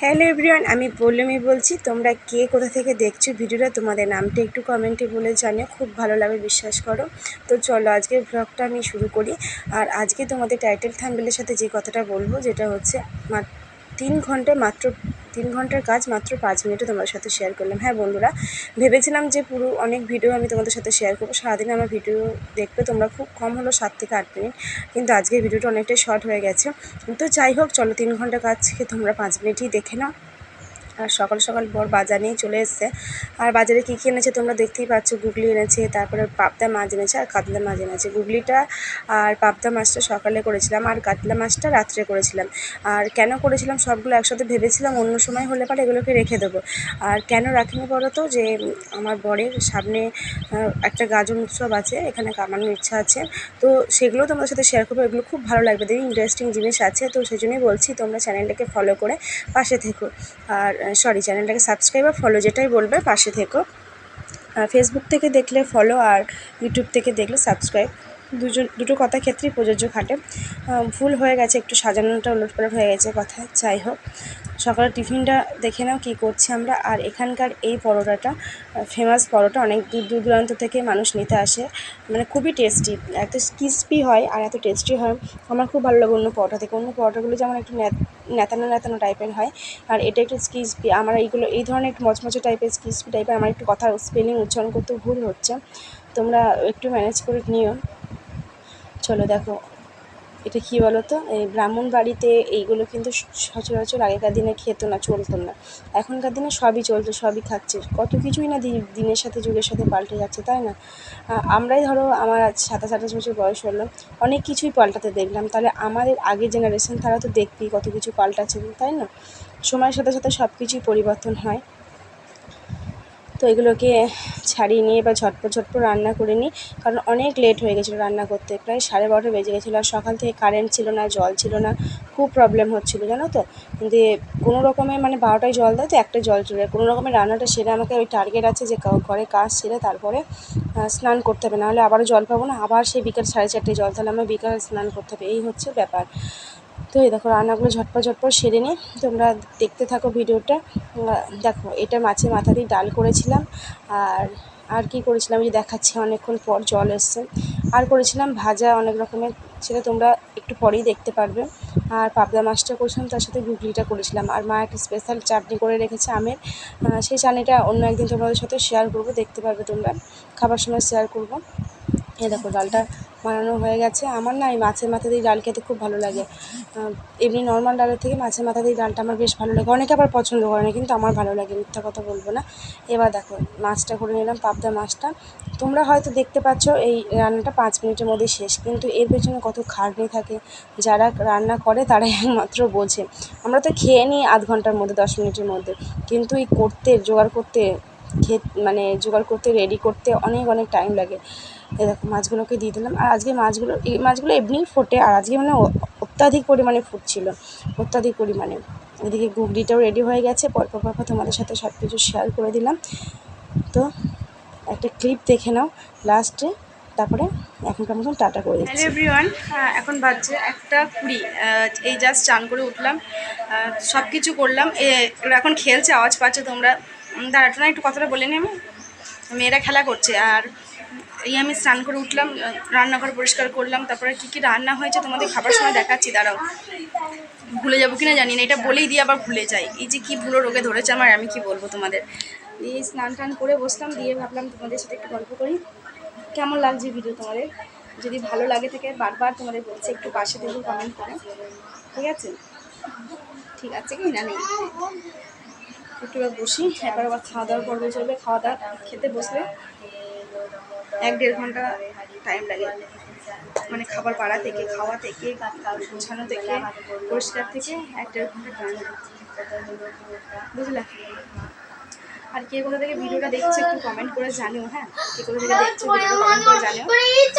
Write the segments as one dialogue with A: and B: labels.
A: Hello everyone, আমি পল্লমী বলছি। তোমরা কে কোথা থেকে দেখছ ভিডিওটা, তোমাদের নামটা একটু কমেন্টে বলে জানিও। খুব ভালো লাগে বিশ্বাস করো। তো চলো আজকের ব্লগটা আমি শুরু করি। আর আজকে তোমাদের টাইটেল থাম্বেলের সাথে যে কথাটা বলব, যেটা হচ্ছে তিন ঘন্টায় মাত্র তিন ঘণ্টার কাজ মাত্র পাঁচ মিনিটে তোমাদের সাথে শেয়ার করলাম। হ্যাঁ বন্ধুরা, ভেবেছিলাম যে পুরো অনেক ভিডিও আমি তোমাদের সাথে শেয়ার করব। সারাদিনে আমার ভিডিও দেখবে তোমরা খুব কম হলো সাত থেকে আট মিনিট, কিন্তু আজকের ভিডিওটা অনেকটাই শর্ট হয়ে গেছে। তো যাই হোক, চলো তিন ঘণ্টা কাজকে তোমরা পাঁচ মিনিটই দেখে নাও। আর সকাল সকাল বর বাজার নিয়ে চলে এসছে। আর বাজারে কী কী এনেছে তোমরা দেখতেই পাচ্ছ। গুগলি এনেছে, তারপরে পাবদা মাছ এনেছে আর কাতলা মাছ এনেছে। গুগলিটা আর পাবদা মাছটা সকালে করেছিলাম আর কাতলা মাছটা রাত্রে করেছিলাম। আর কেন করেছিলাম সবগুলো একসাথে ভেবেছিলাম, অন্য সময় হলে পরে এগুলোকে রেখে দেবো। আর কেন রাখিনি বলো তো? যে আমার বরের সামনে একটা গাজন উৎসব আছে, এখানে কামানোর ইচ্ছা আছে। তো সেগুলো তোমাদের সাথে শেয়ার করব। এগুলো খুব ভালো লাগবে। দেখি ইন্টারেস্টিং জিনিস আছে। তো সেই জন্যই বলছি, তোমরা চ্যানেলটাকে ফলো করে পাশে থেকো। আর সরি, চ্যানেলটাকে সাবস্ক্রাইব আর ফলো যেটাই বলবে, পাশে থেকো। ফেসবুক থেকে দেখলে ফলো আর ইউটিউব থেকে দেখলে সাবস্ক্রাইব দুজন, দুটো কথা ক্ষেত্রেই প্রযোজ্য খাটে। ভুল হয়ে গেছে, একটু সাজানোটা উলটপালট হয়ে গেছে কথা, যাই হোক। সকালে টিফিনটা দেখে নাও কী করছি আমরা। আর এখানকার এই পরোটাটা ফেমাস পরোটা, অনেক দূর দূর দূরান্ত থেকে মানুষ নিতে আসে। মানে খুবই টেস্টি এত ক্রিস্পি হয় আর এত টেস্টি হয়। আমার খুব ভালো লাগে অন্য পরোটা থেকে। অন্য পরোটাগুলো যেমন একটু ন্যাতানো ন্যাতানো টাইপের হয়। আর এটা একটু ক্রিস্পি আমার এইগুলো, এই ধরনের একটু মচমচে টাইপের ক্রিস্পি টাইপের আমার একটু কথা স্পেলিং উচ্চারণ করতে ভুল হচ্ছে। তোমরা একটু ম্যানেজ করে নিও। চলো দেখো, এটা কী বলো তো এই ব্রাহ্মণ বাড়িতে এইগুলো কিন্তু সচরাচর আগেকার দিনে খেতো না, চলতো না। এখনকার দিনে সবই চলতো, সবই খাচ্ছে। কত কিছুই না দিনের সাথে, যুগের সাথে পাল্টে যাচ্ছে, তাই না? আমরাই ধরো আমার আজ সাতাশ, আঠাশ বছর বয়স হলো, অনেক কিছুই পাল্টাতে দেখলাম। তাহলে আমাদের আগের জেনারেশন তারা তো দেখবেই কত কিছু পাল্টাচ্ছে, তাই না? সময়ের সাথে সাথে সব কিছুই পরিবর্তন হয়। তো এগুলোকে ছাড়িয়ে নিয়ে এবার ঝটপট ঝটপট রান্না করে নিই। কারণ অনেক লেট হয়ে গেছিল রান্না করতে। প্রায় সাড়ে বারোটা বেজে গেছিল আর সকাল থেকে কারেন্ট ছিল না, জল ছিল না। খুব প্রবলেম হচ্ছিল, জানো তো? দিয়ে কোনো রকমে মানে বারোটায় জল দেয় তো, একটা জল চলে। কোনো রকমের রান্নাটা সেরে আমাকে ওই টার্গেট আছে যে ঘরে কাজ সেরে তারপরে স্নান করতে হবে। নাহলে আবারও জল পাবো না, আবার সেই বিকাল সাড়ে চারটে জল তাহলে আমার বিকাল স্নান করতে হবে। এই হচ্ছে ব্যাপার। তো এই দেখো রান্নাগুলো ঝটপট ঝটপট সেরে নিই। তোমরা দেখতে থাকো ভিডিওটা। দেখো, এটা মাছের মাথা দিয়ে ডাল করেছিলাম। আর আর কি করেছিলাম যে দেখাচ্ছি অনেকক্ষণ পর জল এসছে। আর করেছিলাম ভাজা অনেক রকমের, সেটা তোমরা একটু পরেই দেখতে পারবে। আর পাবদা মাছটা করেছিলাম, তার সাথে গুগলিটা করেছিলাম। আর মা একটা স্পেশাল চাটনি করে রেখেছে আমের। সেই চাটনিটা অন্য একদিন তোমাদের সাথে শেয়ার করব, দেখতে পারবে তোমরা। খাবার সময় শেয়ার করব। এই দেখো, ডালটা বানানো হয়ে গেছে। আমার না এই মাছের মাথা দিয়ে ডাল খেতে খুব ভালো লাগে। এমনি নর্মাল ডালের থেকে মাছের মাথা দিয়ে ডালটা আমার বেশ ভালো লাগে। অনেকে আবার পছন্দ করে না, কিন্তু আমার ভালো লাগে, মিথ্যা কথা বলব না। এবার দেখো, মাছটা করে নিলাম, পাবদা মাছটা। তোমরা হয়তো দেখতে পাচ্ছ এই রান্নাটা পাঁচ মিনিটের মধ্যে শেষ, কিন্তু এর পেছনে কত খাটনি থাকে। যারা রান্না করে তারাই একমাত্র বোঝে। আমরা তো খেয়ে নিই আধ ঘণ্টার মধ্যে, দশ মিনিটের মধ্যে। কিন্তু এই করতে, জোগাড় করতে মানে জোগাড় করতে রেডি করতে অনেক অনেক টাইম লাগে। এ দেখো মাছগুলোকে দিয়ে দিলাম। আর আজকে মাছগুলো এই মাছগুলো এমনিই ফোটে আর আজকে মানে অত্যাধিক পরিমাণে ফুটছিল অত্যাধিক পরিমাণে। এদিকে গুগলিটাও রেডি হয়ে গেছে। পরপর পরপর তোমাদের সাথে সব কিছু শেয়ার করে দিলাম। তো একটা ক্লিপ দেখে নাও। লাস্টে তারপরে এখনকার মতন টাটা করে দিচ্ছি।
B: হ্যালো এভরিওয়ান এখন বাজছে একটা কুড়ি। এই জাস্ট চান করে উঠলাম। সব কিছু করলাম। এখন খেলছে আওয়াজ পাচ্ছে তোমরা। দাঁড়াটো না একটু কথাটা বলে নি আমি? মেয়েরা খেলা করছে, আর এই আমি স্নান করে উঠলাম রান্নাঘর পরিষ্কার করলাম, তারপরে কী কী রান্না হয়েছে তোমাদের খাবার সময় দেখাচ্ছি, দাঁড়াও। ভুলে যাব কিনা জানি না, এটা বলেই দিয়ে আবার ভুলে যাই। এই যে কি ভুলো রোগে ধরেছে আমার, আমি কি বলব তোমাদের? এই স্নান টান করে বসলাম, দিয়ে ভাবলাম তোমাদের সাথে একটু গল্প করি। কেমন লাগছে ভিডিও তোমাদের? যদি ভালো লাগে থেকে, বারবার তোমাদের বলছি, একটু পাশে থেকে কমেন্ট করে। ঠিক আছে? ঠিক আছে কি না নেই? একটু বসি এবার আবার খাওয়া দাওয়ার পর্ব চলবে খাওয়া দাওয়া খেতে বসলে এক দেড় ঘণ্টা টাইম লাগে। মানে খাবার পাড়া থেকে, খাওয়া থেকে, গোছানো থেকে, পরিষ্কার থেকে এক দেড় ঘণ্টা টাইম বুঝলে? আর কে কোথা থেকে ভিডিওটা দেখছ একটু কমেন্ট করে জানিও হ্যাঁ? কে কোথা থেকে দেখছ ভিডিওটা কমেন্ট করে জানিও।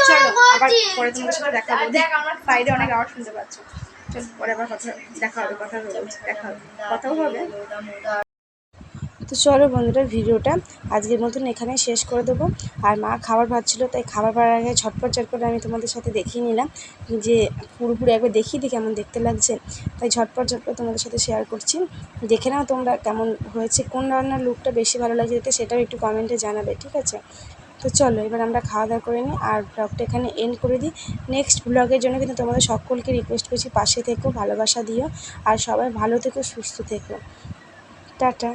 B: চলো, আবার পরে তোমাদের সাথে দেখা হবে। বাইরে অনেক আওয়াজ শুনতে পাচ্ছ। চলো, পরে আবার কথা দেখা হবে, কথা হবে, দেখা হবে। কথাও হবে।
A: তো চলো বন্ধুরা ভিডিওটা আজকের মতন এখানে শেষ করে দেবো। আর মা খাবার ভাবছিল তাই খাবার পাড়ার আগে ঝটপট ঝটপট আমি তোমাদের সাথে দেখিয়ে নিলাম যে পুরোপুরি একবার দেখিয়ে দিই কেমন দেখতে লাগছে। তাই ঝটপট ঝটপট তোমাদের সাথে শেয়ার করছি। দেখে নাও তোমরা কেমন হয়েছে, কোন রান্নার লুকটা বেশি ভালো লাগছে দেখতে, সেটাও একটু কমেন্টে জানাবে, ঠিক আছে? তো চলো এবার আমরা খাওয়া দাওয়া করে নিই আর ব্লগটা এখানে এন্ড করে দিই। নেক্সট ব্লগের জন্য কিন্তু তোমাদের সকলকে রিকোয়েস্ট করছি, পাশে থেকো, ভালোবাসা দিও। আর সবাই ভালো থেকো, সুস্থ থেকো। টাটা।